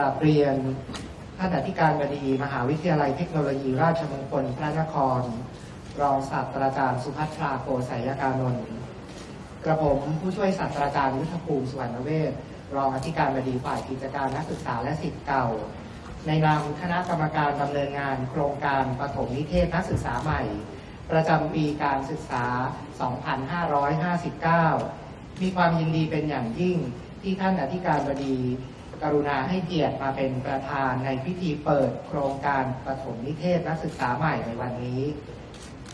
ราบเรียนท่านอธิการบดี มหาวิทยาลัยเทคโนโลยี ราชมงคลพระนคร รองศาสตราจารย์สุภัทราโกศยการนนท์กระผมผู้ช่วยศาสตราจารย์ยุทธภูมิสุวรรณเวชรองอธิการบดีฝ่ายกิจการนักศึกษาและสิทธิ์เก่า ในนามคณะกรรมการดำเนินงานโครงการปฐมนิเทศนักศึกษาใหม่ ประจำปีการศึกษา 2559 มีความยินดีเป็นอย่างยิ่งที่ท่านอธิการบดี กรุณาให้เกียรติมาเป็นประธานในพิธีเปิดโครงการปฐมนิเทศนักศึกษาใหม่ในวันนี้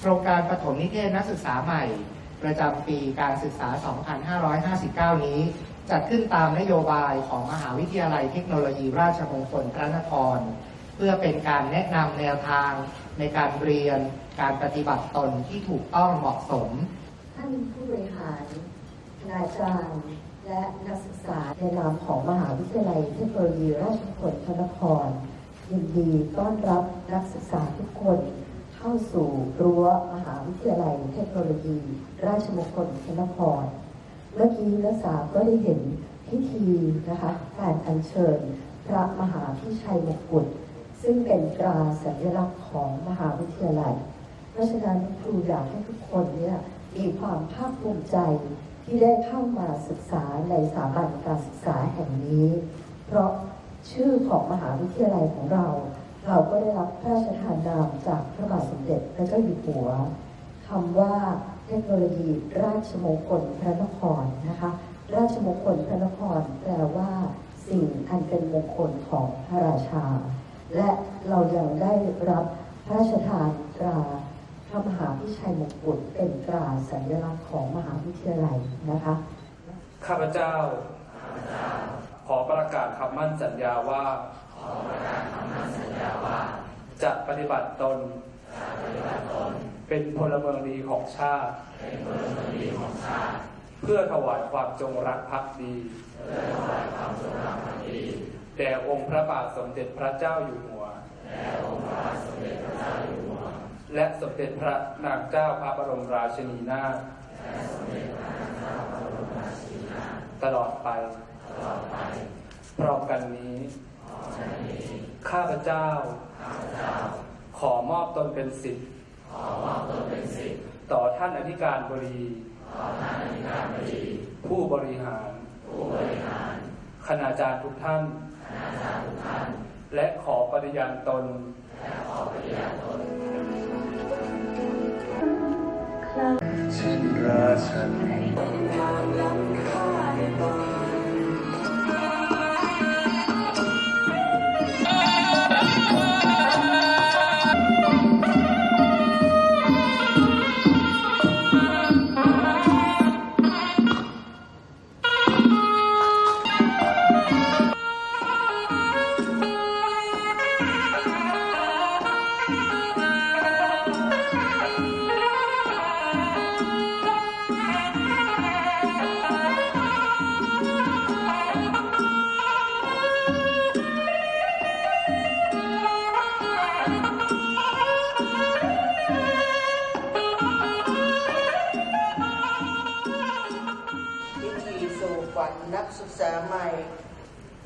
โครงการปฐมนิเทศนักศึกษาใหม่ ประจำปีการศึกษา 2559 นี้ จัดขึ้นตามนโยบายของมหาวิทยาลัยเทคโนโลยีราชมงคลพระนคร เพื่อเป็นการแนะนำแนวทางในการเรียน การปฏิบัติตนที่ถูกต้องเหมาะสม ท่านผู้บริหารคณาจารย์ และนักศึกษา ในนามของมหาวิทยาลัยเทคโนโลยีราชมงคลพระนคร ยินดีต้อนรับนักศึกษาทุกคนเข้าสู่รั้วมหาวิทยาลัยเทคโนโลยี ราชมงคลพระนคร เมื่อกี้นักศึกษาก็ได้เห็นพิธีนะคะการอัญเชิญพระมหาพิชัยมงกุฎซึ่งเป็นตราสัญลักษณ์ของมหาวิทยาลัย เพราะฉะนั้นครูอยากให้ทุกคนเนี่ยมีความภาคภูมิใจ ที่ได้เข้ามาศึกษาในสถาบันการศึกษาแห่งนี้ เพราะชื่อของมหาวิทยาลัยของเรา เราก็ได้รับพระราชทานนามจากพระบาทสมเด็จพระเจ้าอยู่หัวคำว่าเทคโนโลยีราชมงคลพระนครนะคะ ราชมงคลพระนครแปลว่า สิ่งอันเป็นมงคลของพระราชา และเรายังได้รับพระราชทานตรา พระมหาพิชัยมงกุฎเป็นตราสัญลักษณ์ของมหาวิทยาลัยนะคะ ข้าพเจ้า ขอประกาศคำมั่นสัญญาว่าจะปฏิบัติตน เป็นพลเมืองดีของชาติเพื่อถวายความจงรักภักดี แด่องค์พระบาทสมเด็จพระเจ้าอยู่หัว และสมเด็จพระนางเจ้าพระบรมราชินีนาถตลอดไป พร้อมกันนี้ ข้าพเจ้า ขอมอบตนเป็นสิทธิ์ต่อท่านอธิการบดี ผู้บริหาร คณาจารย์ทุกท่าน และขอปฏิญาณตน เช่นราชัน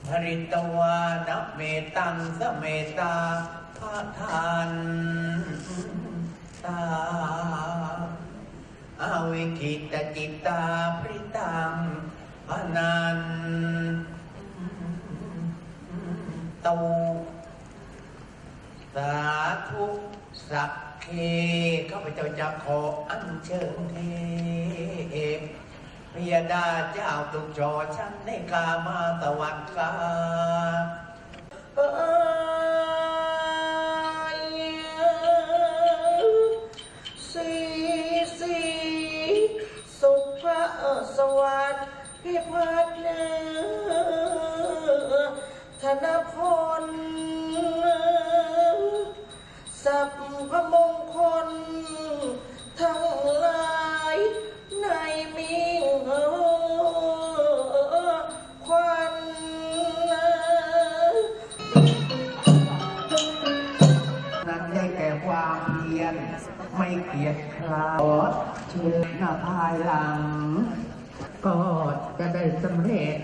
ภริตวานเมตังสเมตาพาทานตาอาวิคิตจิตตาปริตังพนันตูสาธุสักเคข้าพเจ้าจะขออัญเชิญเทพ พยดาเจ้าตุกจอฉันในกามาตะวันกาเอ้ยสีสีสุภาสวัสดิ์พิพัฒน์เนื้อธนพล ภายหลัง ก็จะได้สำเร็จ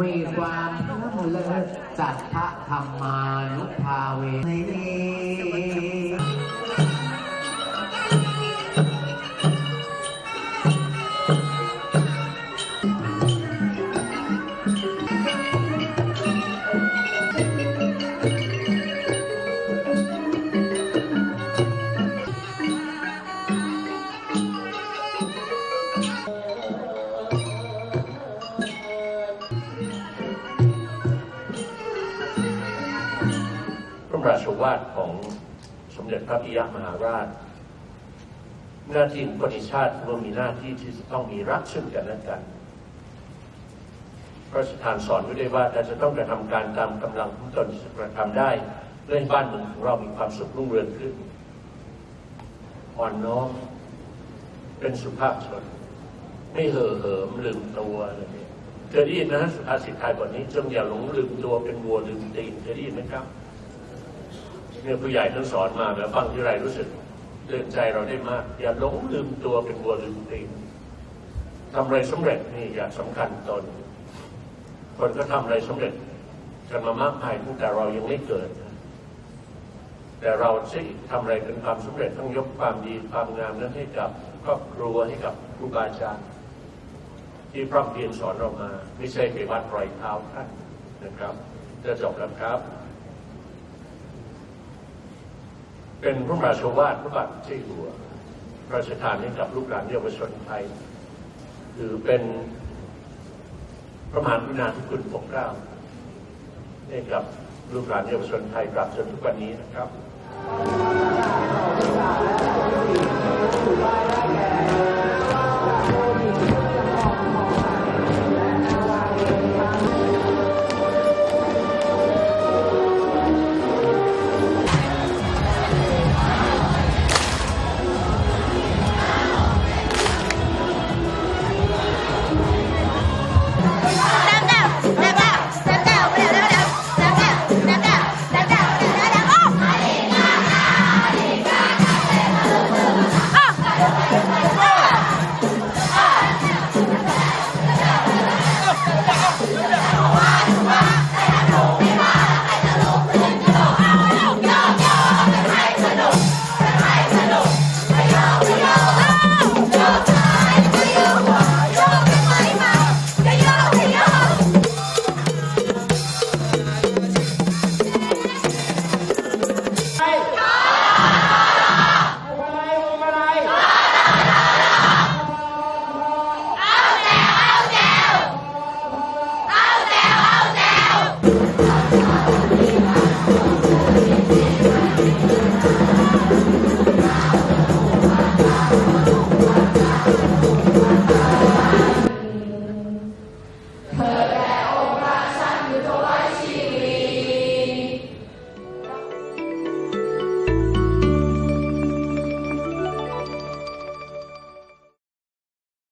มีความล้ำเลิศสัทะธรรมานุภาเวนี้ พระปิยมหาราช หน้าที่ของคนในชาติเมื่อมีหน้าที่ที่จะต้องมีรักซึ่งกันและกันพระราชทานสอนไว้ด้วยว่าเราจะต้องกระทำการตามกำลังของตนที่กระทำได้เพื่อให้บ้านเมืองของเรามีความสุขรุ่งเรืองขึ้นอ่อนน้อมเป็นสุภาพชน ไม่เห่อเหิมลืมตัวอะไรเนี่ยเคยได้ยินนะสุภาษิตไทยบทนี้จงอย่าหลงลืมตัวเป็นวัวลืมตีนเคยได้ยินไหมครับ เนี่ยผู้ใหญ่ท่านสอนมาแล้วฟังที่ไรรู้สึกเตือนใจเราได้มาก อย่าหลงลืมตัวเป็นวัวลืมตีนทำอะไรสำเร็จนี่อย่าสำคัญตน คนก็ทำอะไรสำเร็จกันมามากมายตั้งแต่เรายังไม่เกิด แต่เราสิทำอะไรเป็นความสำเร็จต้องยกความดีความงามนั้นให้กับครอบครัวให้กับครูบาอาจารย์ที่พร่ำเพียรสอนเรามา ไม่ใช่ไปวัดรอยเท้าท่านนะครับ จะจบแล้วครับ เป็นพระราชวาทพระบาทเจ้าอยู่หัวพระราชทานให้กับลูกหลานเยาวชนไทยถือเป็นพระมหากรุณาธิคุณปกเกล้าให้กับลูกหลานเยาวชนไทยตราบจนทุกวันนี้นะครับ